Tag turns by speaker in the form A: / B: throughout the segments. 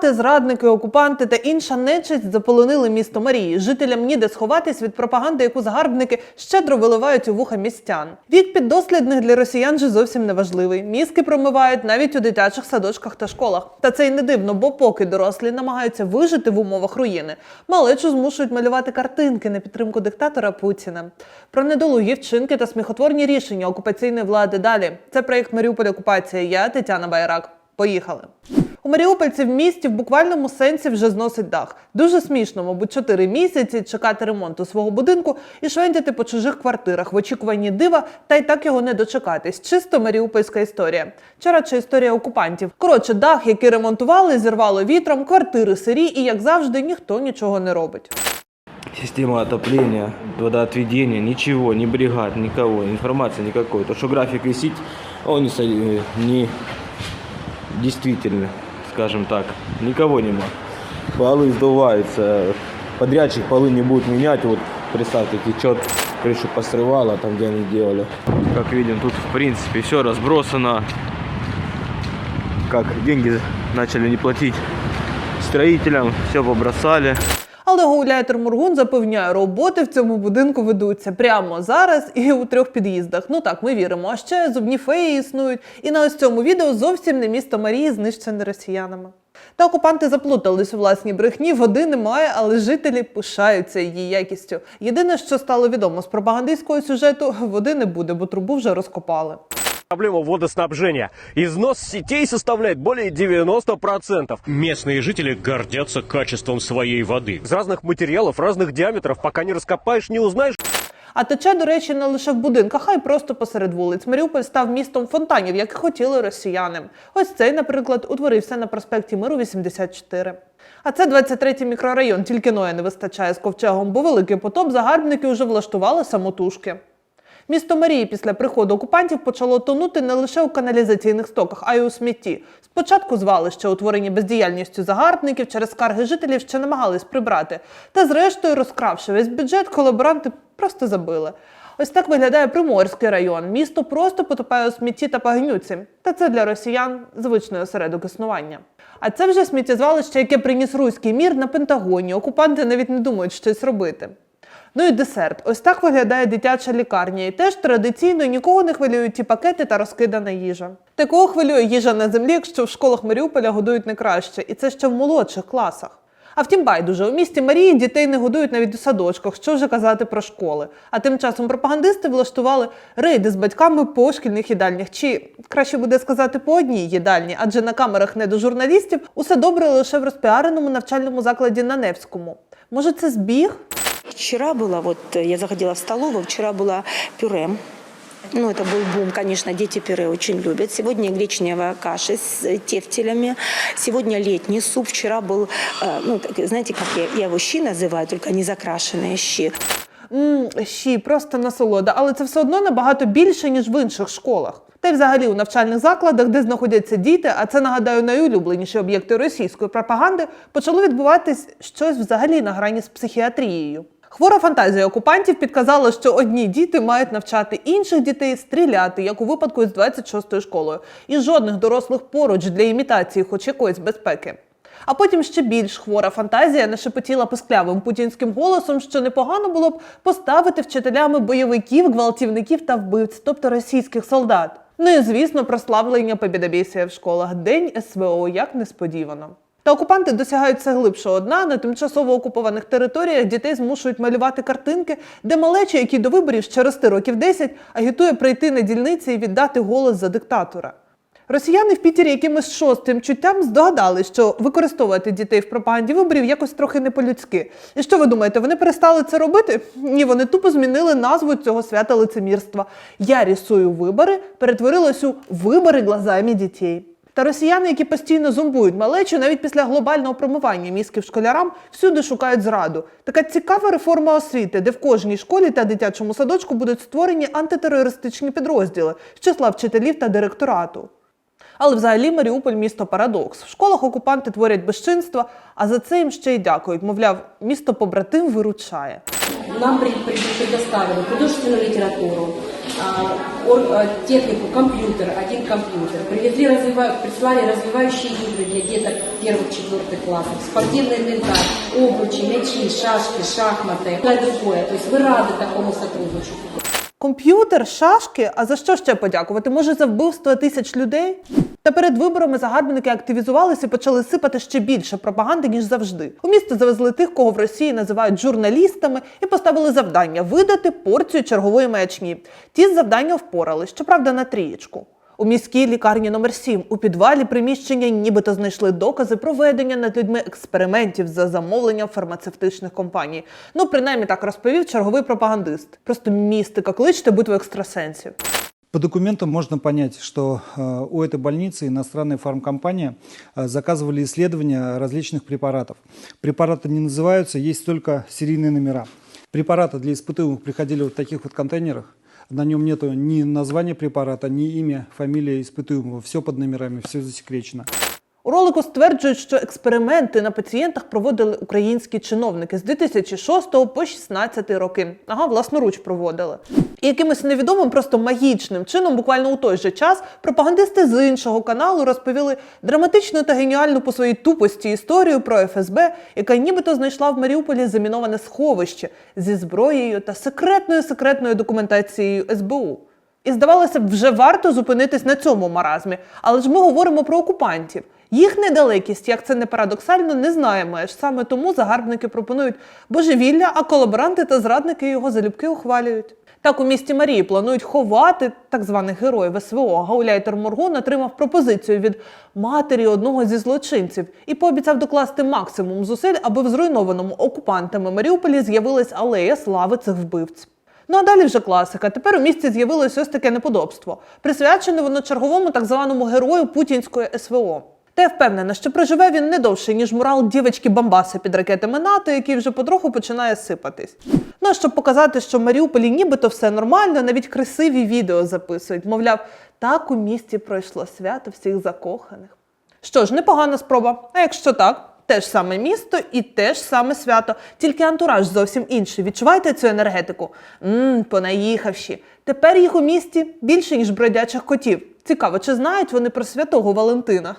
A: Диверсанти, зрадники, окупанти та інша нечисть заполонили місто Марії. Жителям ніде сховатись від пропаганди, яку загарбники щедро виливають у вуха містян. Вік піддослідних для росіян же зовсім не важливий. Мізки промивають навіть у дитячих садочках та школах. Та це й не дивно, бо поки дорослі намагаються вижити в умовах руїни, малечу змушують малювати картинки на підтримку диктатора Путіна. Про недолугі вчинки та сміхотворні рішення окупаційної влади далі. Це проєкт Маріуполь Окупація. Я Тетяна Байрак. Поїхали. У Маріупольці в місті в буквальному сенсі вже зносить дах. Дуже смішно, мабуть, 4 місяці чекати ремонту свого будинку і швендяти по чужих квартирах в очікуванні дива, та й так його не дочекатись. Чисто маріупольська історія. Чи радше історія окупантів. Коротше, дах, який ремонтували, зірвало вітром, квартири сирі, і як завжди, ніхто нічого не робить.
B: Система отопления, водоотведения, ничего, ни бригад, никого, информации никакой. То, что график висит, он не, э, не действительно, скажем так, никого нема. Полы сдуваются, подрядчик полы не будет менять, вот представьте, течет, крышу посрывало там, где они делали. Как видим, тут в принципе все разбросано. Как деньги начали не платить строителям, все побросали.
A: Але гауляйтер Мургун запевняє, роботи в цьому будинку ведуться прямо зараз і у трьох під'їздах. Ну так, ми віримо. А ще зубні феї існують. І на ось цьому відео зовсім не місто Марії знищене росіянами. Та окупанти заплутались у власній брехні, води немає, але жителі пишаються її якістю. Єдине, що стало відомо з пропагандистського сюжету, води не буде, бо трубу вже розкопали
C: Проблема водоснабжения. Износ сетей составляет более 90%.
D: Местные жители гордятся качеством своей воды.
C: Из разных материалов, разных диаметров. Пока не раскопаешь, не узнаешь.
A: А тече, до речі, не лише в будинках, а й просто посеред вулиць. Маріуполь став містом фонтанів, як і хотіли росіяни. Ось цей, наприклад, утворився на проспекті Миру 84. А це 23-й мікрорайон, тільки Ноя не вистачає з ковчегом, бо великий потоп загарбники вже влаштували самотужки. Місто Марії після приходу окупантів почало тонути не лише у каналізаційних стоках, а й у смітті. Спочатку звалища, утворені бездіяльністю загарбників, через скарги жителів ще намагались прибрати. Та зрештою, розкравши весь бюджет, колаборанти просто забили. Ось так виглядає Приморський район. Місто просто потопає у смітті та пагнюці. Та це для росіян звичний осередок існування. А це вже сміттєзвалище, яке приніс руський мір на Пентагоні. Окупанти навіть не думають щось робити. Ну і десерт. Ось так виглядає дитяча лікарня. І теж традиційно нікого не хвилюють ті пакети та розкидана їжа. Такого хвилює їжа на землі, якщо в школах Маріуполя годують не краще, і це ще в молодших класах. А втім, байдуже, у місті Марії дітей не годують навіть у садочках, що вже казати про школи. А тим часом пропагандисти влаштували рейди з батьками по шкільних їдальнях, чи краще буде сказати по одній їдальні, адже на камерах не до журналістів усе добре лише в розпіареному навчальному закладі на Невському. Може, це збіг?
E: Вчера было, вот э, я заходила в столовую, вчера было пюре. Ну, это был бум, конечно, дети пюре очень любят. Сегодня гречневая каша с э, тефтелями. Сегодня летний суп. Вчера был, э, ну, так, знаете, как я, я его щи называю, только не закрашенные щи.
A: Мм, щі, просто насолода, але це все одно набагато більше, ніж в інших школах. Та й взагалі у навчальних закладах, де знаходяться діти, а це нагадаю найулюбленіші об'єкти російської пропаганди, почало відбуватись щось взагалі на грані з психіатрією. Хвора фантазія окупантів підказала, що одні діти мають навчати інших дітей стріляти, як у випадку з 26-ю школою, і жодних дорослих поруч для імітації хоч якоїсь безпеки. А потім ще більш хвора фантазія нашепотіла писклявим путінським голосом, що непогано було б поставити вчителями бойовиків, гвалтівників та вбивць, тобто російських солдат. Ну і звісно, прославлення побідобєсія в школах. День СВО як несподівано. Та окупанти досягають все глибшого дна. На тимчасово окупованих територіях дітей змушують малювати картинки, де малечі, які до виборів ще рости років 10, агітує прийти на дільниці і віддати голос за диктатора. Росіяни в Пітері якимось шостим чуттям здогадали, що використовувати дітей в пропаганді виборів якось трохи не по-людськи. І що ви думаєте, вони перестали це робити? Ні, вони тупо змінили назву цього свята лицемірства. Я рісую вибори перетворилось у вибори глазами дітей. Та росіяни, які постійно зомбують малечу, навіть після глобального промивання мізків школярам, всюди шукають зраду. Така цікава реформа освіти, де в кожній школі та дитячому садочку будуть створені антитерористичні підрозділи з числа вчителів та директорату. Але взагалі Маріуполь місто парадокс. В школах окупанти творять безчинства, а за це їм ще й дякують. Мовляв, місто побратим виручає.
F: Нам при- при- предоставили художественную литературу, а, ор- а, технику, компьютер, один компьютер. Привезли, развива- прислали развивающие игры для деток первых-четвертых классов, спортивный инвентарь, обручи, мячи, шашки, шахматы, и другое. То есть вы рады такому сотрудничеству.
A: Комп'ютер, шашки, а за що ще подякувати? Може, за вбивство тисяч людей? Та перед виборами загарбники активізувалися і почали сипати ще більше пропаганди, ніж завжди. У місто завезли тих, кого в Росії називають журналістами, і поставили завдання видати порцію чергової маячні. Ті завдання впорались, щоправда, на трієчку. У міській лікарні номер 7 у підвалі приміщення нібито знайшли докази проведення над людьми експериментів за замовленням фармацевтичних компаній. Ну, принаймні так розповів черговий пропагандист. Просто містика кличте битву екстрасенсів.
G: По документам можно понять, что э, у этой больницы иностранная фармкомпания э, заказывали исследования различных препаратов. Препараты не называются, есть только серийные номера. Препараты для испытуемых приходили вот в таких вот контейнерах. На нем нету ни названия препарата, ни имя, фамилия испытуемого. Все под номерами, все засекречено.
A: У ролику стверджують, що експерименти на пацієнтах проводили українські чиновники з 2006 по 16 роки. Ага, власноруч проводили. І якимось невідомим, просто магічним чином, буквально у той же час, пропагандисти з іншого каналу розповіли драматичну та геніальну по своїй тупості історію про ФСБ, яка нібито знайшла в Маріуполі заміноване сховище зі зброєю та секретною секретною документацією СБУ. І здавалося б, вже варто зупинитись на цьому маразмі. Але ж ми говоримо про окупантів. Їх недалекість, як це не парадоксально, не знаємо. Аж саме тому загарбники пропонують божевілля, а колаборанти та зрадники його залюбки ухвалюють. Так у місті Марії планують ховати так званих героїв СВО. Гауляйтер Моргун отримав пропозицію від матері одного зі злочинців і пообіцяв докласти максимум зусиль, аби в зруйнованому окупантами Маріуполі з'явилась алея слави цих вбивць. Ну а далі вже класика. Тепер у місті з'явилось ось таке неподобство. Присвячене воно черговому так званому герою путінської СВО. Та я впевнена, що проживе він не довше, ніж мурал дівочки Бамбаси під ракетами НАТО, який вже потроху починає сипатись. Ну а щоб показати, що в Маріуполі нібито все нормально, навіть красиві відео записують. Мовляв, так у місті пройшло свято всіх закоханих. Що ж, непогана спроба. А якщо так, те ж саме місто і те ж саме свято, тільки антураж зовсім інший. Відчуваєте цю енергетику? Мм, понаїхавші. Тепер їх у місті більше, ніж бродячих котів. Цікаво, чи знають вони про святого Валентина?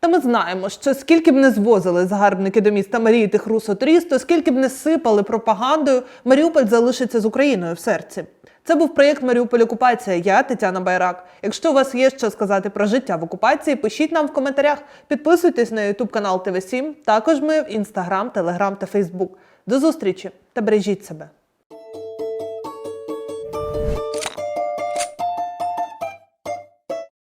A: Та ми знаємо, що скільки б не звозили загарбники до міста Марії тих русотріст, то скільки б не сипали пропагандою, Маріуполь залишиться з Україною в серці. Це був проєкт Маріуполь Окупація. Я Тетяна Байрак. Якщо у вас є що сказати про життя в окупації, пишіть нам в коментарях. Підписуйтесь на YouTube канал ТВ7. Також ми в Інстаграм, Телеграм та Фейсбук. До зустрічі та бережіть себе.